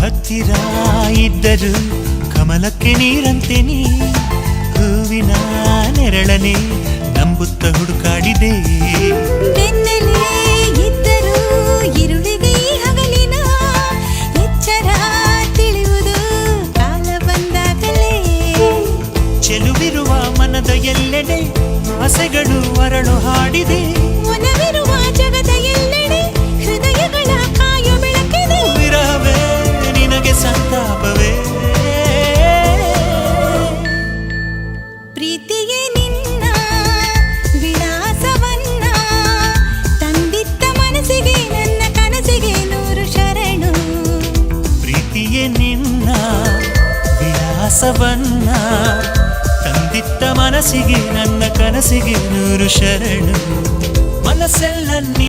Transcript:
ಹತ್ತಿರ ಇದ್ದರು ಕಮಲಕ್ಕೆ ನೀರಂತೆ ನೀ ಹೂವಿನ ನೆರಳನೆ ನಂಬುತ್ತ ಹುಡುಕಾಡಿದೆ. ಚೆಲುವಿರುವ ಮನದ ಎಲ್ಲೆಡೆ ಆಸೆಗಳು ಅರಳು ಹಾಡಿದೆ. ಪ್ರೀತಿಯೇ ನಿನ್ನ ವಿಳಾಸವನ್ನ ತಂದಿತ್ತ ಮನಸ್ಸಿಗೆ ನನ್ನ ಕನಸಿಗೆ ನೂರು ಶರಣು. ಪ್ರೀತಿಯೇ ನಿನ್ನ ವಿಳಾಸವನ್ನ ತಂದಿತ್ತ ಮನಸ್ಸಿಗೆ ನನ್ನ ಕನಸಿಗೆ ನೂರು ಶರಣು. ಮನಸ್ಸೆಲ್ಲ